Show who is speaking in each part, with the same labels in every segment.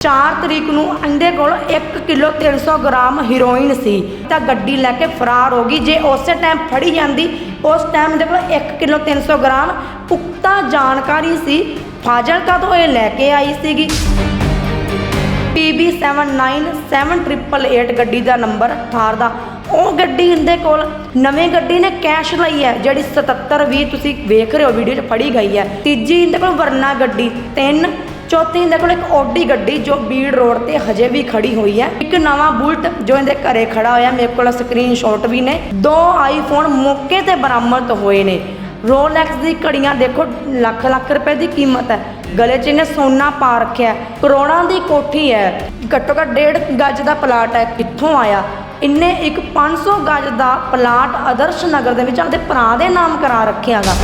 Speaker 1: 4 ਤਰੀਕ ਨੂੰ ਇਹਦੇ ਕੋਲ 1 ਕਿਲੋ 300 ਗ੍ਰਾਮ ਹੀਰੋਇਨ ਸੀ। ਤਾਂ ਗੱਡੀ ਲੈ ਕੇ ਫਰਾਰ ਹੋ ਗਈ। ਜੇ ਉਸੇ ਟਾਈਮ ਫੜੀ ਜਾਂਦੀ, ਉਸ ਟਾਈਮ ਇਹਦੇ ਕੋਲ 1 ਕਿਲੋ 300 ਗ੍ਰਾਮ ਪੁਖਤਾ ਜਾਣਕਾਰੀ ਸੀ। ਫਾਜ਼ਿਲਕਾ ਤੋਂ ਇਹ ਲੈ ਕੇ ਆਈ ਸੀਗੀ। PB797888 ਗੱਡੀ ਦਾ ਨੰਬਰ ਥਾਰ ਦਾ। ਉਹ ਗੱਡੀ ਇਹਦੇ ਕੋਲ ਨਵੀਂ ਗੱਡੀ ਨੇ ਕੈਸ਼ ਲਈ ਹੈ, ਜਿਹੜੀ 7720 ਤੁਸੀਂ ਵੇਖ ਰਹੇ ਹੋ, ਵੀਡੀਓ 'ਚ ਫੜੀ ਗਈ ਹੈ। ਤੀਜੀ ਇਹਦੇ ਕੋਲ ਵਰਨਾ ਗੱਡੀ, ਤਿੰਨ ਚੌਥੀ ਇਹਦੇ ਕੋਲ ਇੱਕ ਓਡੀ ਗੱਡੀ ਜੋ ਬੀੜ ਰੋਡ ਤੇ ਹਜੇ ਵੀ ਖੜੀ ਹੋਈ ਹੈ। ਇੱਕ ਨਵਾਂ ਬੁਲਟ ਜੋ ਇਹਦੇ ਘਰੇ ਖੜਾ ਹੋਇਆ, ਮੇਰੇ ਕੋਲ ਸਕਰੀਨਸ਼ਾਟ ਵੀ ਨੇ। ਦੋ ਆਈਫੋਨ ਮੌਕੇ ਤੇ ਬਰਾਮਦ ਹੋਏ ਨੇ। ਰੋਲੈਕਸ ਦੀ ਘੜੀਆਂ ਦੇਖੋ, ਲੱਖ ਲੱਖ ਰੁਪਏ ਦੀ ਕੀਮਤ ਹੈ। ਗਲੇ 'ਚ ਇਹਨੇ ਸੋਨਾ ਪਾ ਰੱਖਿਆ ਕਰੋੜਾਂ ਦੀ ਕੋਠੀ ਹੈ। ਘੱਟੋ ਘੱਟ ਡੇਢ ਗੱਜ ਦਾ ਪਲਾਟ ਹੈ, ਕਿੱਥੋਂ ਆਇਆ? ਇੰਨੇ ਇੱਕ 500 ਗੱਜ ਦਾ ਪਲਾਟ ਆਦਰਸ਼ ਨਗਰ ਦੇ ਵਿੱਚ ਆਪਣੇ ਭਰਾ ਦੇ ਨਾਮ ਕਰਾ ਰੱਖਿਆਗਾ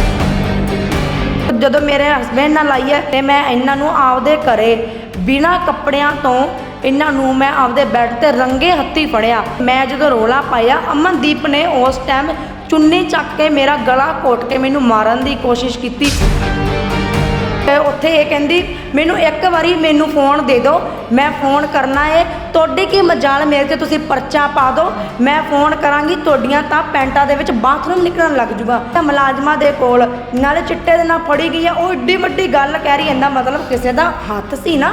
Speaker 1: ਜਦੋਂ ਮੇਰੇ ਹਸਬੰਡ ਨਾਲ ਆਈ ਹੈ ਤੇ ਮੈਂ ਇਹਨਾਂ ਨੂੰ ਆਪਦੇ ਘਰੇ ਬਿਨਾ ਕੱਪੜਿਆਂ ਤੋਂ ਇਹਨਾਂ ਨੂੰ ਮੈਂ ਆਪਦੇ ਬੈੱਡ ਤੇ ਰੰਗੇ ਹੱਥੀ ਫੜਿਆ। ਮੈਂ ਜਦੋਂ ਰੋਲਾ ਪਾਇਆ, ਅਮਨਦੀਪ ਨੇ ਉਸ ਟਾਈਮ ਚੁੰਨੀ ਚੱਕ ਕੇ ਮੇਰਾ ਗਲਾ ਘੋਟ ਕੇ ਮੈਨੂੰ ਮਾਰਨ ਦੀ ਕੋਸ਼ਿਸ਼ ਕੀਤੀ। ਤੇ ਉੱਥੇ ਇਹ ਕਹਿੰਦੀ, ਮੈਨੂੰ ਇੱਕ ਵਾਰੀ ਮੈਨੂੰ ਫੋਨ ਦੇ ਦਿਓ, ਮੈਂ ਫੋਨ ਕਰਨਾ ਹੈ ਤੁਹਾਡੀ ਕੀ ਮਜਾਲ ਮੇਰੇ ਤੇ ਤੁਸੀਂ ਪਰਚਾ ਪਾ ਦਿਓ ਮੈਂ ਫੋਨ ਕਰਾਂਗੀ, ਤੁਹਾਡੀਆਂ ਤਾਂ ਪੈਂਟਾਂ ਦੇ ਵਿੱਚ ਬਾਥਰੂਮ ਨਿਕਲਣ ਲੱਗ ਜੂਗਾ। ਤਾਂ ਮੁਲਾਜ਼ਮਾਂ ਦੇ ਕੋਲ, ਨਾਲੇ ਚਿੱਟੇ ਦੇ ਨਾਲ ਫੜੀ ਗਈ ਆ ਉਹ ਏਡੀ ਵੱਡੀ ਗੱਲ ਕਹਿ ਰਹੀ ਇਹਦਾ ਮਤਲਬ ਕਿਸੇ ਦਾ ਹੱਥ ਸੀ ਨਾ?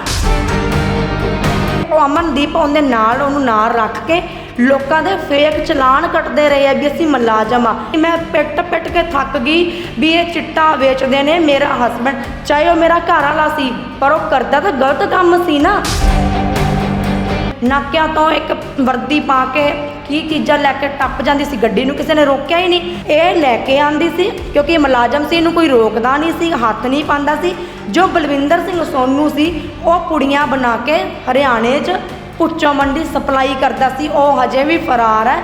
Speaker 1: ਉਹ ਅਮਨਦੀਪ ਉਹਦੇ ਨਾਲ, ਉਹਨੂੰ ਨਾਲ ਰੱਖ ਕੇ ਲੋਕਾਂ ਦੇ ਫੇਕ ਚਲਾਨ ਕੱਟਦੇ ਰਹੇ ਆ ਵੀ ਅਸੀਂ ਮੁਲਾਜ਼ਮ ਆ। ਮੈਂ ਪਿੱਟ ਪਿੱਟ ਕੇ ਥੱਕ ਗਈ ਵੀ ਇਹ ਚਿੱਟਾ ਵੇਚਦੇ ਨੇ ਮੇਰਾ ਹਸਬੰਡ ਚਾਹੇ ਉਹ ਮੇਰਾ ਘਰ ਵਾਲਾ ਸੀ, ਪਰ ਉਹ ਕਰਦਾ ਤਾਂ ਗਲਤ ਕੰਮ ਸੀ ਨਾ। ਨਾਕਿਆਂ ਤੋਂ ਇੱਕ ਵਰਦੀ ਪਾ ਕੇ ਕੀ ਚੀਜ਼ਾਂ ਲੈ ਕੇ ਟੱਪ ਜਾਂਦੀ ਸੀ, ਗੱਡੀ ਨੂੰ ਕਿਸੇ ਨੇ ਰੋਕਿਆ ਹੀ ਨਹੀਂ। ਇਹ ਲੈ ਕੇ ਆਂਦੀ ਸੀ, ਕਿਉਂਕਿ ਇਹ ਮੁਲਾਜ਼ਮ ਸੀ, ਇਹਨੂੰ ਕੋਈ ਰੋਕਦਾ ਨਹੀਂ ਸੀ, ਹੱਥ ਨਹੀਂ ਪਾਉਂਦਾ ਸੀ। ਜੋ ਬਲਵਿੰਦਰ ਸਿੰਘ ਸੋਨੂ ਸੀ, ਉਹ ਪੁੜੀਆਂ ਬਣਾ ਕੇ ਹਰਿਆਣੇ 'ਚ ਪੁੱਚੋ ਮੰਡੀ ਸਪਲਾਈ ਕਰਦਾ ਸੀ, ਉਹ ਹਜੇ ਵੀ ਫਰਾਰ ਹੈ।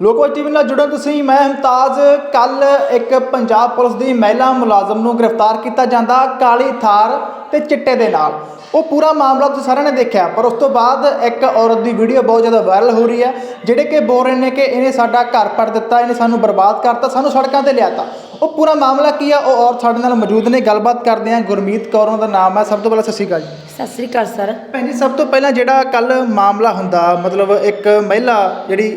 Speaker 2: ਲੋਕੋ ਟੀਵੀ ਨਾਲ ਜੁੜੋ ਤੁਸੀਂ, ਮੈਂ ਮੁਮਤਾਜ਼ ਕੱਲ ਇੱਕ ਪੰਜਾਬ ਪੁਲਿਸ ਦੀ ਮਹਿਲਾ ਮੁਲਾਜ਼ਮ ਨੂੰ ਗ੍ਰਿਫਤਾਰ ਕੀਤਾ ਜਾਂਦਾ। ਕਾਲੀ ਥਾਰ ਤੇ ਚਿੱਟੇ ਦੇ ਨਾਲ। ਉਹ ਪੂਰਾ ਮਾਮਲਾ ਤੁਸੀਂ ਸਾਰਿਆਂ ਨੇ ਦੇਖਿਆ ਪਰ ਉਸ ਤੋਂ ਬਾਅਦ ਇੱਕ ਔਰਤ ਦੀ ਵੀਡੀਓ ਬਹੁਤ ਜ਼ਿਆਦਾ ਵਾਇਰਲ ਹੋ ਰਹੀ ਹੈ ਜਿਹੜੇ ਕਿ ਬੋਲ ਰਹੇ ਨੇ ਕਿ ਇਹਨੇ ਸਾਡਾ ਘਰ ਪੜ ਦਿੱਤਾ ਇਹਨੇ ਸਾਨੂੰ ਬਰਬਾਦ ਕਰਤਾ ਸਾਨੂੰ ਸੜਕਾਂ ਤੇ ਲਿਆਤਾ। ਉਹ ਪੂਰਾ ਮਾਮਲਾ ਕੀ ਆ? ਉਹ ਔਰਤ ਸਾਡੇ ਨਾਲ ਮੌਜੂਦ ਨੇ ਗੱਲਬਾਤ ਕਰਦੇ ਆ। ਗੁਰਮੀਤ ਕੌਰ ਉਹਨਾਂ ਦਾ ਨਾਮ ਹੈ। ਸਭ ਤੋਂ ਪਹਿਲਾਂ ਸਤਿ ਸ਼੍ਰੀ ਅਕਾਲ ਜੀ।
Speaker 1: ਸਤਿ ਸ੍ਰੀ ਅਕਾਲ ਸਰ।
Speaker 2: ਭੈਣ ਜੀ ਸਭ ਤੋਂ ਪਹਿਲਾਂ ਜਿਹੜਾ ਕੱਲ ਮਾਮਲਾ ਹੁੰਦਾ ਮਤਲਬ ਇੱਕ ਮਹਿਲਾ ਜਿਹੜੀ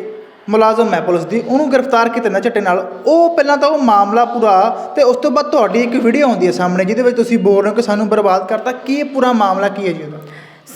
Speaker 2: ਮੁਲਾਜ਼ਮ ਹੈ ਪੁਲਿਸ ਦੀ ਉਹਨੂੰ ਗ੍ਰਿਫਤਾਰ ਕੀਤਾ ਨਾ ਝੱਟੇ ਨਾਲ। ਉਹ ਪਹਿਲਾਂ ਤਾਂ ਉਹ ਮਾਮਲਾ ਪੂਰਾ ਤੇ ਉਸ ਤੋਂ ਬਾਅਦ ਤੁਹਾਡੀ ਇੱਕ ਵੀਡੀਓ ਆਉਂਦੀ ਹੈ ਸਾਹਮਣੇ ਜਿਹਦੇ ਵਿੱਚ ਤੁਸੀਂ ਬੋਲ ਰਹੇ ਹੋ ਕਿ ਸਾਨੂੰ ਬਰਬਾਦ ਕਰਤਾ। ਕੀ ਪੂਰਾ ਮਾਮਲਾ ਕੀ ਹੈ ਜੀ ਉਹਦਾ?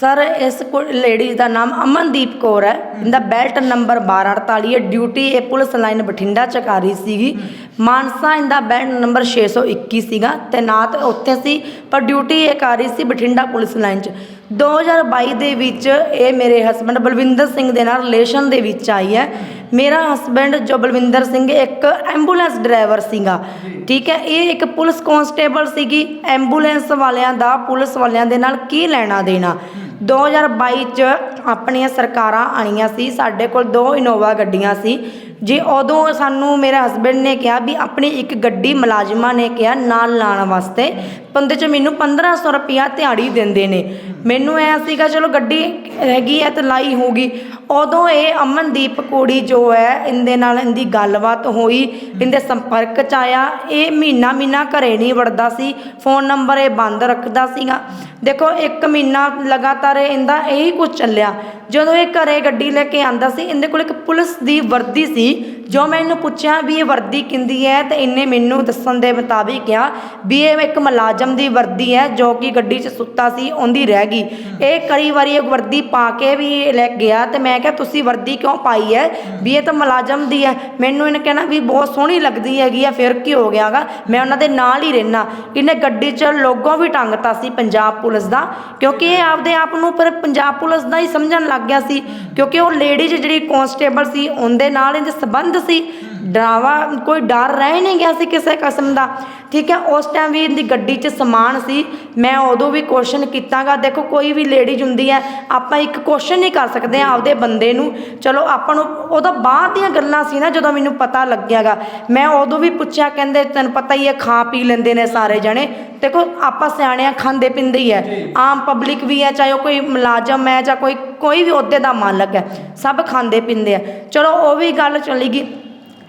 Speaker 1: ਸਰ ਇਸ ਲੇਡੀਜ਼ ਦਾ ਨਾਮ ਅਮਨਦੀਪ ਕੌਰ ਹੈ। ਇਹਦਾ ਬੈਲਟ ਨੰਬਰ 1248 ਹੈ। ਡਿਊਟੀ ਇਹ ਪੁਲਿਸ ਲਾਈਨ ਬਠਿੰਡਾ ਚ ਕਰ ਰਹੀ ਸੀਗੀ। ਮਾਨਸਾ ਇਹਦਾ ਬੈਲਟ ਨੰਬਰ 621 ਸੀਗਾ ਤੈਨਾਤ ਉੱਥੇ ਸੀ ਪਰ ਡਿਊਟੀ ਇਹ ਕਰ ਰਹੀ ਸੀ ਬਠਿੰਡਾ ਪੁਲਿਸ ਲਾਈਨ ਚ। 2022 ਦੇ ਵਿੱਚ ਇਹ ਮੇਰੇ ਹਸਬੰਡ ਬਲਵਿੰਦਰ ਸਿੰਘ ਦੇ ਨਾਲ ਰਿਲੇਸ਼ਨ ਦੇ ਵਿੱਚ ਆਈ ਹੈ। ਮੇਰਾ ਹਸਬੰਡ ਜੋ ਬਲਵਿੰਦਰ ਸਿੰਘ ਇੱਕ ਐਂਬੂਲੈਂਸ ਡਰਾਈਵਰ ਸੀਗਾ। ਠੀਕ ਹੈ ਇਹ ਇੱਕ ਪੁਲਿਸ ਕਨਸਟੇਬਲ ਸੀਗੀ। ਐਂਬੂਲੈਂਸ ਵਾਲਿਆਂ ਦਾ ਪੁਲਿਸ ਵਾਲਿਆਂ ਦੇ ਨਾਲ ਕੀ ਲੈਣਾ ਦੇਣਾ? 2022 ਚ ਆਪਣੀਆਂ ਸਰਕਾਰਾਂ ਆਈਆਂ ਸੀ ਸਾਡੇ ਕੋਲ ਦੋ ਇਨੋਵਾ ਗੱਡੀਆਂ ਸੀ। ਜੇ ਉਦੋਂ ਸਾਨੂੰ ਮੇਰੇ ਹਸਬੰਡ ਨੇ ਕਿਹਾ ਵੀ ਆਪਣੀ ਇੱਕ ਗੱਡੀ ਮੁਲਾਜ਼ਮਾਂ ਨੇ ਕਿਹਾ ਨਾਲ ਲਾਉਣ ਵਾਸਤੇ, ਪੰਦੇ ਚ ਮੈਨੂੰ 1500 ਰੁਪਿਆ ਦਿਹਾੜੀ ਦਿੰਦੇ ਨੇ। ਮੈਨੂੰ ਐ ਸੀਗਾ, ਚਲੋ ਗੱਡੀ ਹੈਗੀ ਐ ਤੇ ਲਾਈ ਹੋਊਗੀ। ਉਦੋਂ ਇਹ ਅਮਨਦੀਪ ਕੋੜੀ ਜੋ ਹੈ ਇਹਦੇ ਨਾਲ ਇਹਦੀ ਗੱਲਬਾਤ ਹੋਈ, ਇਹਦੇ ਸੰਪਰਕ ਚ ਆਇਆ। ਇਹ ਮਹੀਨਾ ਮਹੀਨਾ ਘਰੇ ਨਹੀਂ ਵੜਦਾ ਸੀ, ਫੋਨ ਨੰਬਰ ਇਹ ਬੰਦ ਰੱਖਦਾ ਸੀਗਾ। ਦੇਖੋ, ਇੱਕ ਮਹੀਨਾ ਲਗਾਤਾਰ ਇਹਦਾ ਇਹੀ ਕੁਝ ਚੱਲਿਆ। ਜਦੋਂ ਇਹ ਘਰੇ ਗੱਡੀ ਲੈ ਕੇ ਆਂਦਾ ਸੀ, ਇਹਦੇ ਕੋਲ ਇੱਕ ਪੁਲਿਸ ਦੀ ਵਰਦੀ ਸੀ ਜੋ ਮੈਂ ਇਹਨੂੰ ਪੁੱਛਿਆ ਵੀ ਇਹ ਵਰਦੀ ਕਿੰਦੀ ਹੈ ਤੇ ਇਹਨੇ ਮੈਨੂੰ ਦੱਸਣ ਦੇ ਮੁਤਾਬਿਕ ਕਿਹਾ ਵੀ ਇਹ ਇੱਕ ਮੁਲਾਜ਼ਮ ਦੀ ਵਰਦੀ ਹੈ ਜੋ ਕਿ ਗੱਡੀ 'ਚ ਸੁੱਤਾ ਸੀ, ਉਹਦੀ ਰਹਿ ਗਈ। ਇਹ ਕਈ ਵਾਰੀ ਇਹ ਵਰਦੀ ਪਾ ਕੇ ਵੀ ਲੈ ਗਿਆ ਤੇ ਮੈਂ ਕਿਹਾ, ਤੁਸੀਂ ਵਰਦੀ ਕਿਉਂ ਪਾਈ ਹੈ? ਵੀ ਇਹ ਤਾਂ ਮੁਲਾਜ਼ਮ ਦੀ ਹੈ। ਮੈਨੂੰ ਇਹਨੇ ਕਹਿਣਾ ਵੀ ਬਹੁਤ ਸੋਹਣੀ ਲੱਗਦੀ ਹੈਗੀ ਆ, ਫਿਰ ਕੀ ਹੋ ਗਿਆਗਾ ਮੈਂ ਉਹਨਾਂ ਦੇ ਨਾਲ ਹੀ ਰਹਿਣਾ ਇਹਨੇ ਗੱਡੀ 'ਚ ਲੋਗੋ ਵੀ ਟੰਗਤਾ ਸੀ ਪੰਜਾਬ ਪੁਲਿਸ ਦਾ, ਕਿਉਂਕਿ ਇਹ ਆਪਦੇ ਆਪ ਨੂੰ ਫਿਰ ਪੰਜਾਬ ਪੁਲਿਸ ਦਾ ਹੀ ਸਮਝਣ ਲੱਗ ਗਿਆ ਸੀ। ਕਿਉਂਕਿ ਉਹ ਲੇਡੀਜ਼ ਜਿਹੜੀ ਕਨਸਟੇਬਲ ਸੀ, ਉਹਦੇ ਨਾਲ ਇਹਦੇ ਸਬੰਧ ਸੀ ਡਰਾਵਾ ਕੋਈ ਡਰ ਰਹਿ ਨਹੀਂ ਗਿਆ ਸੀ ਕਿਸੇ ਕਿਸਮ ਦਾ। ਠੀਕ ਹੈ ਉਸ ਟਾਈਮ ਵੀ ਇਹਦੀ ਗੱਡੀ 'ਚ ਸਮਾਨ ਸੀ। ਮੈਂ ਉਦੋਂ ਵੀ ਕੁਐਸਚਨ ਕੀਤਾਗਾ। ਦੇਖੋ ਕੋਈ ਵੀ ਲੇਡੀਜ਼ ਹੁੰਦੀ ਹੈ ਆਪਾਂ ਇੱਕ ਕੁਐਸਚਨ ਨਹੀਂ ਕਰ ਸਕਦੇ ਆਪਦੇ ਬੰਦੇ ਨੂੰ। ਚਲੋ ਆਪਾਂ ਨੂੰ ਉਹਦਾ ਬਾਅਦ ਦੀਆਂ ਗੱਲਾਂ ਸੀ ਨਾ ਜਦੋਂ ਮੈਨੂੰ ਪਤਾ ਲੱਗਿਆਗਾ। ਮੈਂ ਉਦੋਂ ਵੀ ਪੁੱਛਿਆ ਕਹਿੰਦੇ ਤੈਨੂੰ ਪਤਾ ਹੀ ਹੈ ਖਾ ਪੀ ਲੈਂਦੇ ਨੇ ਸਾਰੇ ਜਣੇ। ਦੇਖੋ ਆਪਾਂ ਸਿਆਣਿਆਂ ਖਾਂਦੇ ਪਿੰਦੇ ਹੀ ਹੈ। ਆਮ ਪਬਲਿਕ ਵੀ ਹੈ ਚਾਹੇ ਉਹ ਕੋਈ ਮੁਲਾਜ਼ਮ ਹੈ ਜਾਂ ਕੋਈ ਕੋਈ ਵੀ ਅਹੁਦੇ ਦਾ ਮਾਲਕ ਹੈ ਸਭ ਖਾਂਦੇ ਪਿੰਦੇ ਆ। ਚਲੋ ਉਹ ਵੀ ਗੱਲ ਚੱਲੀ ਗਈ।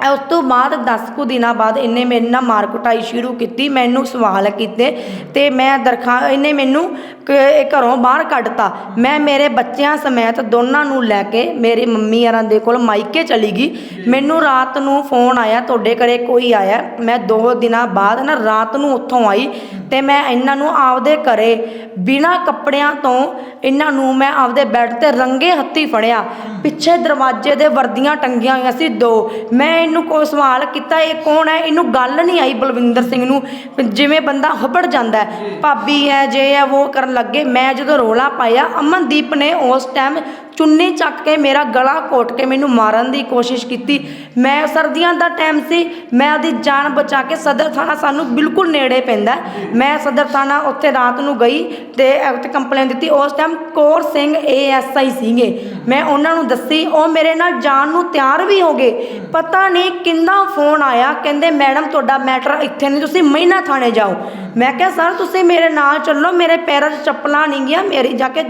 Speaker 1: ਉਸ ਤੋਂ ਬਾਅਦ 10 ਕੁ ਦਿਨਾਂ ਬਾਅਦ ਇਹਨੇ ਮੇਰੇ ਨਾਲ ਮਾਰ ਕੁਟਾਈ ਸ਼ੁਰੂ ਕੀਤੀ, ਮੈਨੂੰ ਸਵਾਲ ਕੀਤੇ ਤੇ ਮੈਂ ਦਰਖਾ, ਇਹਨੇ ਮੈਨੂੰ ਕ- ਘਰੋਂ ਬਾਹਰ ਕੱਢਤਾ। ਮੈਂ ਮੇਰੇ ਬੱਚਿਆਂ ਸਮੇਤ ਦੋਨਾਂ ਨੂੰ ਲੈ ਕੇ ਮੇਰੀ ਮੰਮੀ ਯਾਰਾਂ ਦੇ ਕੋਲ ਮਾਈਕੇ ਚਲੀ ਗਈ। ਮੈਨੂੰ ਰਾਤ ਨੂੰ ਫੋਨ ਆਇਆ, ਤੁਹਾਡੇ ਘਰੇ ਕੋਈ ਆਇਆ। ਮੈਂ ਦੋ ਦਿਨਾਂ ਬਾਅਦ ਨਾ ਰਾਤ ਨੂੰ ਉੱਥੋਂ ਆਈ। ਤੇ ਮੈਂ ਇਹਨਾਂ ਨੂੰ ਆਪਦੇ ਘਰੇ ਬਿਨਾਂ ਕੱਪੜਿਆਂ ਤੋਂ ਇਹਨਾਂ ਨੂੰ ਮੈਂ ਆਪਦੇ ਬੈੱਡ ਤੇ ਰੰਗੇ ਹੱਥੀ ਫੜਿਆ। ਪਿੱਛੇ ਦਰਵਾਜ਼ੇ ਦੇ ਵਰਦੀਆਂ ਟੰਗੀਆਂ ਹੋਈਆਂ ਸੀ ਦੋ। ਮੈਂ ਇਹਨੂੰ ਕੋਈ ਸਵਾਲ ਕੀਤਾ ਇਹ ਕੌਣ ਹੈ? ਇਹਨੂੰ ਗੱਲ ਨਹੀਂ ਆਈ ਬਲਵਿੰਦਰ ਸਿੰਘ ਨੂੰ ਜਿਵੇਂ ਬੰਦਾ ਹਬੜ ਜਾਂਦਾ ਭਾਬੀ ਹੈ ਜੇ ਹੈ ਉਹ ਕਰਨ ਲੱਗੇ। ਮੈਂ ਜਦੋਂ ਰੋਲਾ ਪਾਇਆ ਅਮਨਦੀਪ ਨੇ ਉਸ ਟਾਈਮ ਚੁੰਨੀ ਚੱਕ ਕੇ ਮੇਰਾ ਗਲਾ ਘੋਟ ਕੇ ਮੈਨੂੰ ਮਾਰਨ ਦੀ ਕੋਸ਼ਿਸ਼ ਕੀਤੀ। ਮੈਂ ਸਰਦੀਆਂ ਦਾ ਟਾਈਮ ਸੀ, ਮੈਂ ਉਹਦੀ ਜਾਨ ਬਚਾ ਕੇ ਸਦਰ ਥਾਣਾ ਸਾਨੂੰ ਬਿਲਕੁਲ ਨੇੜੇ ਪੈਂਦਾ ਮੈਂ ਸਦਰ ਥਾਣਾ ਉੱਥੇ ਰਾਤ ਨੂੰ ਗਈ ਤੇ ਉੱਥੇ ਕੰਪਲੇਨ ਦਿੱਤੀ। ਉਸ ਟਾਈਮ ਕੌਰ ਸਿੰਘ ਏਐਸਆਈ ਸੀਗੇ। ਮੈਂ ਉਹਨਾਂ ਨੂੰ ਦੱਸੀ, ਉਹ ਮੇਰੇ ਨਾਲ ਜਾਣ ਨੂੰ ਤਿਆਰ ਵੀ ਹੋ ਗਏ। ਪਤਾ ਨਹੀਂ ਕਿੰਨਾ ਫੋਨ ਆਇਆ, ਕਹਿੰਦੇ, ਮੈਡਮ, ਤੁਹਾਡਾ ਮੈਟਰ ਇੱਥੇ ਨਹੀਂ, ਤੁਸੀਂ ਮਹੀਨਾ ਥਾਣੇ ਜਾਓ। ਮੈਂ ਕਿਹਾ, ਸਰ, ਤੁਸੀਂ ਮੇਰੇ ਨਾਲ ਚੱਲੋ, ਮੇਰੇ ਪੈਰਾਂ 'ਚ ਚੱਪਲਾਂ ਨਹੀਂ ਗਿਆ ਮੇਰੀ ਜਾ ਕੇ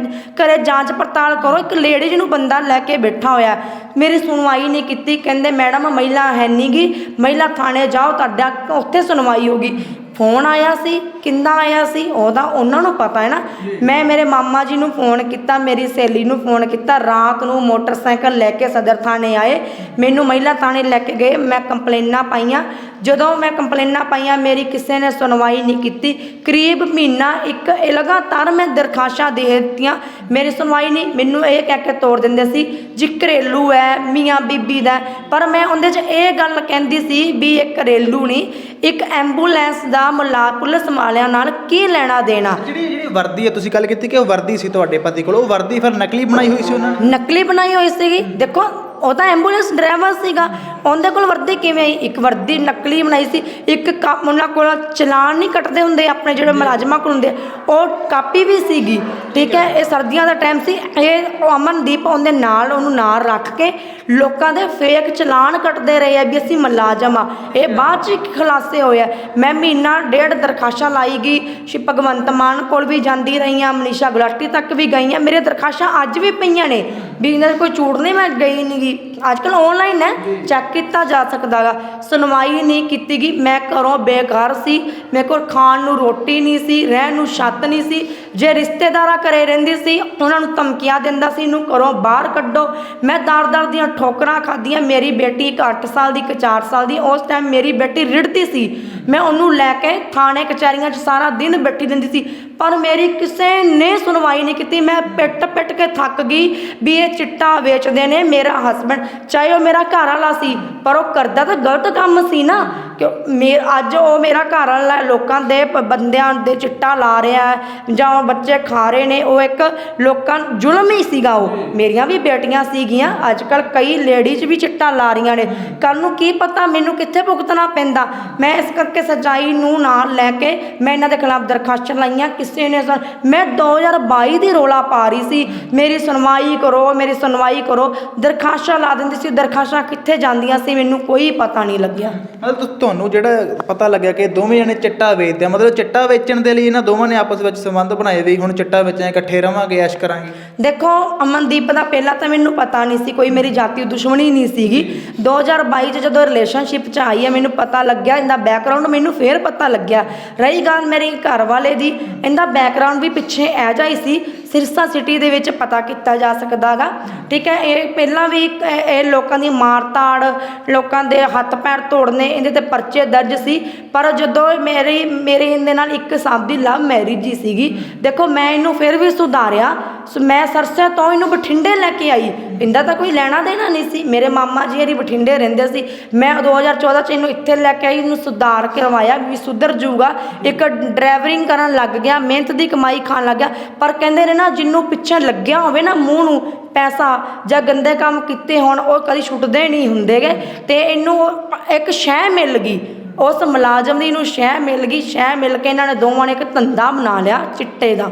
Speaker 1: ਘਰੇ ਜਾਂਚ ਪੜਤਾਲ ਕਰੋ। ਇੱਕ ਲੇਡੀਜ਼ ਨੂੰ ਬੰਦਾ ਲੈ ਕੇ ਬੈਠਾ ਹੋਇਆ ਮੇਰੀ ਸੁਣਵਾਈ ਨਹੀਂ ਕੀਤੀ, ਕਹਿੰਦੇ, ਮੈਡਮ ਮਹਿਲਾ ਹੈ ਨੀ ਗੀ। ਮਹਿਲਾ ਥਾਣੇ ਜਾਓ ਤੁਹਾਡਾ ਉੱਥੇ ਸੁਣਵਾਈ ਹੋਗੀ ਫੋਨ ਆਇਆ ਸੀ, ਕਿੰਦਾ ਆਇਆ ਸੀ, ਉਹਦਾ ਉਹਨਾਂ ਨੂੰ ਪਤਾ ਹੈ ਨਾ। ਮੈਂ ਮੇਰੇ ਮਾਮਾ ਜੀ ਨੂੰ ਫੋਨ ਕੀਤਾ, ਮੇਰੀ ਸਹੇਲੀ ਨੂੰ ਫੋਨ ਕੀਤਾ, ਰਾਤ ਨੂੰ ਮੋਟਰਸਾਈਕਲ ਲੈ ਕੇ ਸਦਰ ਥਾਣੇ ਆਏ। ਮੈਨੂੰ ਮਹਿਲਾ ਥਾਣੇ ਲੈ ਕੇ ਗਏ, ਮੈਂ ਕੰਪਲੇਨਾਂ ਪਾਈਆਂ। ਜਦੋਂ ਮੈਂ ਕੰਪਲੇਨਾਂ ਪਾਈਆਂ, ਮੇਰੀ ਕਿਸੇ ਨੇ ਸੁਣਵਾਈ ਨਹੀਂ ਕੀਤੀ। ਕਰੀਬ ਮਹੀਨਾ, ਇੱਕ ਲਗਾਤਾਰ ਮੈਂ ਦਰਖਾਸ਼ਾਂ ਦੇ ਦਿੱਤੀਆਂ, ਮੇਰੀ ਸੁਣਵਾਈ ਨਹੀਂ। ਮੈਨੂੰ ਇਹ ਕਹਿ ਕੇ ਤੋੜ ਦਿੰਦੇ ਸੀ, ਜੀ ਘਰੇਲੂ ਹੈ, ਮੀਆਂ ਬੀਬੀ ਦਾ ਪਰ ਮੈਂ ਉਹਦੇ 'ਚ ਇਹ ਗੱਲ ਕਹਿੰਦੀ ਸੀ ਵੀ ਇਹ ਘਰੇਲੂ ਨਹੀਂ ਇੱਕ ਐਂਬੂਲੈਂਸ ਦਾ ਮੁਲਾ ਪੁਲਿਸ ਵਾਲਿਆਂ ਨਾਲ ਕੀ ਲੈਣਾ ਦੇਣਾ?
Speaker 2: ਜਿਹੜੀ ਜਿਹੜੀ ਵਰਦੀ ਹੈ ਤੁਸੀਂ ਗੱਲ ਕੀਤੀ ਕਿ ਉਹ ਵਰਦੀ ਸੀ ਤੁਹਾਡੇ ਪਤੀ ਕੋਲ ਉਹ ਵਰਦੀ ਫਿਰ ਨਕਲੀ ਬਣਾਈ ਹੋਈ ਸੀ ਉਹਨਾਂ ਨੇ?
Speaker 1: ਨਕਲੀ ਬਣਾਈ ਹੋਈ ਸੀਗੀ? ਦੇਖੋ ਉਹ ਤਾਂ ਐਂਬੂਲੈਂਸ ਡਰਾਈਵਰ ਸੀਗਾ। ਉਹਦੇ ਕੋਲ ਵਰਦੀ ਕਿਵੇਂ ਆਈ? ਇੱਕ ਵਰਦੀ ਨਕਲੀ ਬਣਾਈ ਸੀ। ਇੱਕ ਕਾ- ਉਹਨਾਂ ਕੋਲ ਚਲਾਨ ਨਹੀਂ ਕੱਟਦੇ ਹੁੰਦੇ ਆਪਣੇ ਜਿਹੜੇ ਮੁਲਾਜ਼ਮਾਂ ਕੋਲ ਹੁੰਦੇ ਆ, ਉਹ ਕਾਪੀ ਵੀ ਸੀਗੀ। ਠੀਕ ਹੈ ਇਹ ਸਰਦੀਆਂ ਦਾ ਟਾਈਮ ਸੀ। ਇਹ ਅਮਨਦੀਪ ਉਹਦੇ ਨਾਲ ਉਹਨੂੰ ਨਾਲ ਰੱਖ ਕੇ ਲੋਕਾਂ ਦੇ ਫੇਕ ਚਲਾਨ ਕੱਟਦੇ ਰਹੇ ਆ ਵੀ ਅਸੀਂ ਮੁਲਾਜ਼ਮ ਆ। ਇਹ ਬਾਅਦ ਚ ਖੁਲਾਸੇ ਹੋਇਆ। ਮੈਂ ਮਹੀਨਾ ਡੇਢ ਦਰਖਾਸ਼ਾਂ ਲਾਈ ਗਈ। ਸ਼੍ਰੀ ਭਗਵੰਤ ਮਾਨ ਕੋਲ ਵੀ ਜਾਂਦੀ ਰਹੀ ਹਾਂ ਮਨੀਸ਼ਾ ਗੁਲਾਟੀ ਤੱਕ ਵੀ ਗਈ ਹਾਂ ਮੇਰੇ ਦਰਖਾਸ਼ਾਂ ਅੱਜ ਵੀ ਪਈਆਂ ਨੇ। ਵੀ ਇਹਨਾਂ ਕੋਈ ਝੂਠ ਨਹੀਂ ਮੈਂ ਗਈ ਨਹੀਂ ਅੱਜ ਕੱਲ ਆਨਲਾਈਨ ਹੈ ਚੈੱਕ ਕੀਤਾ ਜਾ ਸਕਦਾਗਾ। ਸੁਣਵਾਈ ਨਹੀਂ ਕੀਤੀ ਗਈ। ਮੈਂ ਘਰੋਂ ਬੇਘਰ ਸੀ। ਮੇਰੇ ਕੋਲ ਖਾਣ ਨੂੰ ਰੋਟੀ ਨਹੀਂ ਸੀ ਰਹਿਣ ਨੂੰ ਛੱਤ ਨਹੀਂ ਸੀ। ਜੇ ਰਿਸ਼ਤੇਦਾਰਾਂ ਘਰੇ ਰਹਿੰਦੀ ਸੀ ਉਹਨਾਂ ਨੂੰ ਧਮਕੀਆਂ ਦਿੰਦਾ ਸੀ ਇਹਨੂੰ ਘਰੋਂ ਬਾਹਰ ਕੱਢੋ। ਮੈਂ ਦਰ-ਦਰ ਦੀਆਂ ਠੋਕਰਾਂ ਖਾਧੀਆਂ। ਮੇਰੀ ਬੇਟੀ ਇੱਕ 8 ਸਾਲ ਦੀ ਇੱਕ 4 ਸਾਲ ਦੀ। ਉਸ ਟਾਈਮ ਮੇਰੀ ਬੇਟੀ ਰਿੜਦੀ ਸੀ। ਮੈਂ ਉਹਨੂੰ ਲੈ ਕੇ ਥਾਣੇ ਕਚਹਿਰੀਆਂ 'ਚ ਸਾਰਾ ਦਿਨ ਬੈਠੀ ਦਿੰਦੀ ਸੀ। ਪਰ ਮੇਰੀ ਕਿਸੇ ਨੇ ਸੁਣਵਾਈ ਨਹੀਂ ਕੀਤੀ। ਮੈਂ ਪਿੱਟ ਪਿੱਟ ਕੇ ਥੱਕ ਗਈ ਵੀ ਇਹ ਚਿੱਟਾ ਵੇਚਦੇ ਨੇ ਮੇਰਾ ਹਸਬੰਡ ਚਾਹੇ ਉਹ ਮੇਰਾ ਘਰ ਵਾਲਾ ਸੀ ਪਰ ਉਹ ਕਰਦਾ ਤਾਂ ਗਲਤ ਕੰਮ ਸੀ ਨਾ। ਕਿ ਮੇ ਅੱਜ ਉਹ ਮੇਰਾ ਘਰ ਵਾਲਾ ਲੋਕਾਂ ਦੇ ਬੰਦਿਆਂ ਦੇ ਚਿੱਟਾ ਲਾ ਰਿਹਾ ਹੈ। ਜਾਂ ਉਹ ਬੱਚੇ ਖਾ ਰਹੇ ਨੇ, ਉਹ ਇੱਕ ਲੋਕਾਂ ਨੂੰ ਜ਼ੁਲਮ ਹੀ ਸੀਗਾ ਉਹ। ਮੇਰੀਆਂ ਵੀ ਬੇਟੀਆਂ ਸੀਗੀਆਂ। ਅੱਜ ਕੱਲ ਕਈ ਲੇਡੀਜ਼ ਵੀ ਚਿੱਟਾ ਲਾ ਰਹੀਆਂ ਨੇ। ਕੱਲ ਨੂੰ ਕੀ ਪਤਾ ਮੈਨੂੰ ਕਿੱਥੇ ਭੁਗਤਣਾ ਪੈਂਦਾ? ਮੈਂ ਇਸ ਕਰਕੇ ਸੱਚਾਈ ਨੂੰ ਨਾਲ ਲੈ ਕੇ ਮੈਂ ਇਹਨਾਂ ਦੇ ਖਿਲਾਫ ਦਰਖਾਸਤਾਂ ਲਾਈਆਂ। ਕਿਸੇ ਨੇ ਸੁਣ- ਮੈਂ 2022 ਦੀ ਰੋਲਾ ਪਾ ਰਹੀ ਸੀ। ਮੇਰੀ ਸੁਣਵਾਈ ਕਰੋ, ਮੇਰੀ ਸੁਣਵਾਈ ਕਰੋ। ਦਰਖਾਸਤਾਂ ਲਾ ਦਿੰਦੀ ਸੀ। ਦਰਖਾਸਤਾਂ ਕਿੱਥੇ ਜਾਂਦੀਆਂ ਸੀ? ਮੈਨੂੰ ਕੋਈ ਪਤਾ ਨਹੀਂ ਲੱਗਿਆ।
Speaker 2: ਮਤਲਬ ਤੁਹਾਨੂੰ ਜਿਹੜਾ ਪਤਾ ਲੱਗਿਆ ਕਿ ਦੋਵੇਂ ਜਣੇ ਚਿੱਟਾ ਵੇਚਦੇ ਆ, ਮਤਲਬ ਚਿੱਟਾ ਵੇਚਣ ਦੇ ਲਈ ਇਹਨਾਂ ਦੋਵਾਂ ਨੇ ਆਪਸ ਵਿੱਚ ਸੰਬੰਧ ਬਣਾਏ ਵੀ ਹੁਣ ਚਿੱਟਾ ਵੇਚਾਂ, ਇਕੱਠੇ ਰਵਾਂਗੇ, ਐਸ਼ ਕਰਾਂਗੇ।
Speaker 1: ਦੇਖੋ, ਅਮਨਦੀਪ ਦਾ ਪਹਿਲਾਂ ਤਾਂ ਮੈਨੂੰ ਪਤਾ ਨਹੀਂ ਸੀ, ਕੋਈ ਮੇਰੀ ਜਾਤੀ ਦੁਸ਼ਮਣੀ ਨਹੀਂ ਸੀਗੀ। 2022 ਚ ਜਦੋਂ ਰਿਲੇਸ਼ਨਸ਼ਿਪ ਚ ਆਈ ਹੈ ਮੈਨੂੰ ਪਤਾ ਲੱਗਿਆ, ਇਹਦਾ ਬੈਕਗ੍ਰਾਉਂਡ ਮੈਨੂੰ ਫੇਰ ਪਤਾ ਲੱਗਿਆ। ਰਹੀ ਗੱਲ ਮੇਰੇ ਘਰ ਵਾਲੇ ਦੀ, ਇਹਦਾ ਬੈਕਗ੍ਰਾਉਂਡ ਵੀ ਪਿੱਛੇ ਐ ਜਾਈ ਸੀ, ਸਿਰਸਾ ਸਿਟੀ ਦੇ ਵਿੱਚ ਪਤਾ ਕੀਤਾ ਜਾ ਸਕਦਾਗਾ। ਠੀਕ ਹੈ, ਇਹ ਪਹਿਲਾਂ ਵੀ ਇਹ ਇਹ ਲੋਕਾਂ ਦੀ ਮਾਰਤਾੜ, ਲੋਕਾਂ ਦੇ ਹੱਥ ਪੈਰ ਤੋੜਨੇ, ਇਹਦੇ ਤੇ ਪਰਚੇ ਦਰਜ ਸੀ, ਪਰ ਜਦੋਂ ਮੇਰੀ, ਮੇਰੇ ਇਹਦੇ ਨਾਲ ਇੱਕ ਸਾਲ ਦੀ ਲਵ ਮੈਰਿਜ ਹੀ ਸੀਗੀ, ਦੇਖੋ ਮੈਂ ਇਹਨੂੰ ਫਿਰ ਵੀ ਸੁਧਾਰਿਆ ਸੋ ਮੈਂ ਸਰਸੇ ਤੋਂ ਇਹਨੂੰ ਬਠਿੰਡੇ ਲੈ ਕੇ ਆਈ। ਇਹਦਾ ਤਾਂ ਕੋਈ ਲੈਣਾ ਦੇਣਾ ਨਹੀਂ ਸੀ। ਮੇਰੇ ਮਾਮਾ ਜੀ ਇਹਦੀ ਬਠਿੰਡੇ ਰਹਿੰਦੇ ਸੀ। ਮੈਂ 2014 ਚ ਇਹਨੂੰ ਇੱਥੇ ਲੈ ਕੇ ਆਈ, ਇਹਨੂੰ ਸੁਧਾਰ ਕਰਵਾਇਆ ਵੀ ਸੁਧਰ ਜਾਊਗਾ ਇੱਕ ਡਰਾਈਵਰਿੰਗ ਕਰਨ ਲੱਗ ਗਿਆ, ਮਿਹਨਤ ਦੀ ਕਮਾਈ ਖਾਣ ਲੱਗ ਗਿਆ। ਪਰ ਕਹਿੰਦੇ ਨੇ ਨਾ ਜਿੰਨੂੰ ਪਿੱਛੇ ਲੱਗਿਆ ਹੋਵੇ ਨਾ ਮੂੰਹ ਨੂੰ ਪੈਸਾ ਜਾਂ ਗੰਦੇ ਕੰਮ ਕੀਤੇ ਹੋਣ, ਉਹ ਕਦੀ ਛੁੱਟਦੇ ਨਹੀਂ ਹੁੰਦੇਗੇ। ਤੇ ਇਹਨੂੰ ਇੱਕ ਸ਼ੈ ਮਿਲ ਗਈ। ਉਸ ਮੁਲਾਜ਼ਮ ਦੀ ਇਹਨੂੰ ਸ਼ੈ ਮਿਲ ਗਈ। ਸ਼ੈ ਮਿਲ ਕੇ ਇਹਨਾਂ ਨੇ ਦੋਵਾਂ ਨੇ ਇੱਕ ਧੰਦਾ ਬਣਾ ਲਿਆ ਚਿੱਟੇ ਦਾ।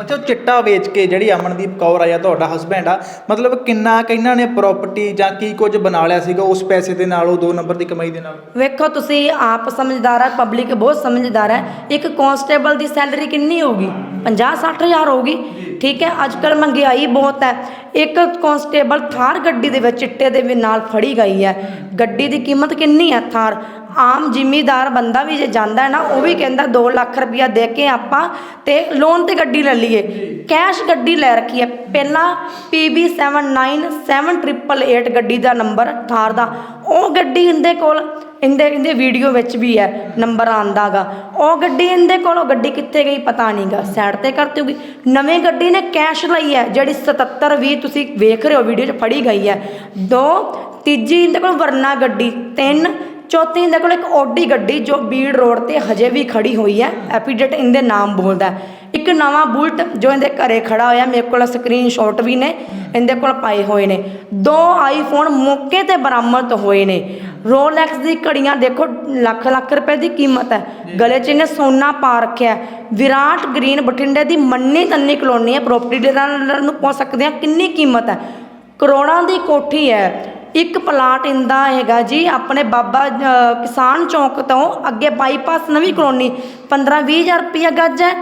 Speaker 2: ਅੱਛਾ ਉਹ ਚਿੱਟਾ ਵੇਚ ਕੇ ਜਿਹੜੀ ਅਮਨਦੀਪ ਕੌਰ ਆ ਜਾਂ ਤੁਹਾਡਾ ਹਸਬੈਂਡ ਆ ਮਤਲਬ ਕਿੰਨਾ ਕੁ ਇਹਨਾਂ ਨੇ ਪ੍ਰਾਪਰਟੀ ਜਾਂ ਕੀ ਕੁਝ ਬਣਾ ਲਿਆ ਸੀਗਾ ਉਸ ਪੈਸੇ ਦੇ ਨਾਲ ਉਹ ਦੋ ਨੰਬਰ ਦੀ ਕਮਾਈ ਦੇ ਨਾਲ?
Speaker 1: ਵੇਖੋ ਤੁਸੀਂ ਆਪ ਸਮਝਦਾਰ ਹੈ ਪਬਲਿਕ ਬਹੁਤ ਸਮਝਦਾਰ ਹੈ ਇੱਕ ਕਾਂਸਟੇਬਲ ਦੀ ਸੈਲਰੀ ਕਿੰਨੀ ਹੋਊਗੀ? 50 ਹਜ਼ਾਰ ਹੋਊਗੀ। ਠੀਕ ਹੈ ਅੱਜ ਕੱਲ ਮਹਿੰਗਾਈ ਬਹੁਤ ਹੈ। ਇੱਕ ਕਨਸਟੇਬਲ ਥਾਰ ਗੱਡੀ ਦੇ ਵਿੱਚ ਚਿੱਟੇ ਦੇ ਵੀ ਨਾਲ ਫੜੀ ਗਈ ਹੈ। ਗੱਡੀ ਦੀ ਕੀਮਤ ਕਿੰਨੀ ਹੈ ਥਾਰ? ਆਮ ਜ਼ਿਮੀਦਾਰ ਬੰਦਾ ਵੀ ਜੇ ਜਾਂਦਾ ਹੈ ਨਾ ਉਹ ਵੀ ਕਹਿੰਦਾ 2 ਲੱਖ ਰੁਪਇਆ ਦੇ ਕੇ ਆਪਾਂ ਤੇ ਲੋਨ ਤੇ ਗੱਡੀ ਲੈ ਲਈਏ। ਕੈਸ਼ ਗੱਡੀ ਲੈ ਰੱਖੀ ਹੈ। ਪਹਿਲਾਂ PB797888 ਗੱਡੀ ਦਾ ਨੰਬਰ ਥਾਰ ਦਾ। ਉਹ ਗੱਡੀ ਇਹਦੇ ਕੋਲ, ਇਹਦੇ ਇਹਦੇ ਵੀਡੀਓ ਵਿੱਚ ਵੀ ਹੈ ਨੰਬਰ ਆਂਦਾਗਾ ਉਹ ਗੱਡੀ ਇਹਦੇ ਕੋਲ, ਉਹ ਗੱਡੀ ਕਿੱਥੇ ਗਈ ਪਤਾ ਨਹੀਂਗਾ ਸਾਈਡ ਤੇ ਕਰਤੀ ਹੋਗੀ ਨਵੀਂ ਗੱਡੀ ਨੇ ਕੈਸ਼ ਲਈ ਹੈ, ਜਿਹੜੀ 7720 ਤੁਸੀਂ ਵੇਖ ਰਹੇ ਹੋ ਵੀਡੀਓ 'ਚ ਫੜੀ ਗਈ ਹੈ। ਦੋ, ਤੀਜੀ ਇਹਦੇ ਕੋਲ ਵਰਨਾ ਗੱਡੀ, ਤਿੰਨ, ਚੌਥੀ ਇਹਦੇ ਕੋਲ ਇੱਕ ਓਡੀ ਗੱਡੀ, ਜੋ ਬੀੜ ਰੋਡ ਤੇ ਹਜੇ ਵੀ ਖੜੀ ਹੋਈ ਹੈ, ਐਪੀਡੇਟ ਇਹਦੇ ਨਾਮ ਬੋਲਦਾ ਇੱਕ ਨਵਾਂ ਬੁਲਟ ਜੋ ਇਹਦੇ ਘਰੇ ਖੜਾ ਹੋਇਆ ਮੇਰੇ ਕੋਲ ਸਕਰੀਨਸ਼ਾਟ ਵੀ ਨੇ ਇਹਦੇ ਕੋਲ ਪਾਏ ਹੋਏ ਨੇ। ਦੋ ਆਈਫੋਨ ਮੌਕੇ ਤੇ ਬਰਾਮਦ ਹੋਏ ਨੇ। ਰੋਲੈਕਸ ਦੀ ਘੜੀਆਂ ਦੇਖੋ ਲੱਖ ਲੱਖ ਰੁਪਏ ਦੀ ਕੀਮਤ ਹੈ। ਗਲੇ 'ਚ ਇਹਨੇ ਸੋਨਾ ਪਾ ਰੱਖਿਆ। ਵਿਰਾਟ ਗ੍ਰੀਨ ਬਠਿੰਡੇ ਦੀ ਮੰਨੀ ਤੰਨੀ ਕਲੋਨੀ ਹੈ। ਪ੍ਰਾਪਰਟੀ ਡੀਲਰ ਨੂੰ ਪੁੱਛ ਸਕਦੇ ਆ ਕਿੰਨੀ ਕੀਮਤ ਹੈ। ਕਰੋੜਾਂ ਦੀ ਕੋਠੀ ਹੈ। ਇੱਕ ਪਲਾਟ ਇੰਦਾ ਹੈਗਾ ਜੀ ਆਪਣੇ ਬਾਬਾ ਕਿਸਾਨ ਚੌਕ ਤੋਂ ਅੱਗੇ ਬਾਈਪਾਸ ਨਵੀਂ ਕਲੋਨੀ। 15 20000 ਰੁਪਇਆ ਗੱਜ ਹੈ।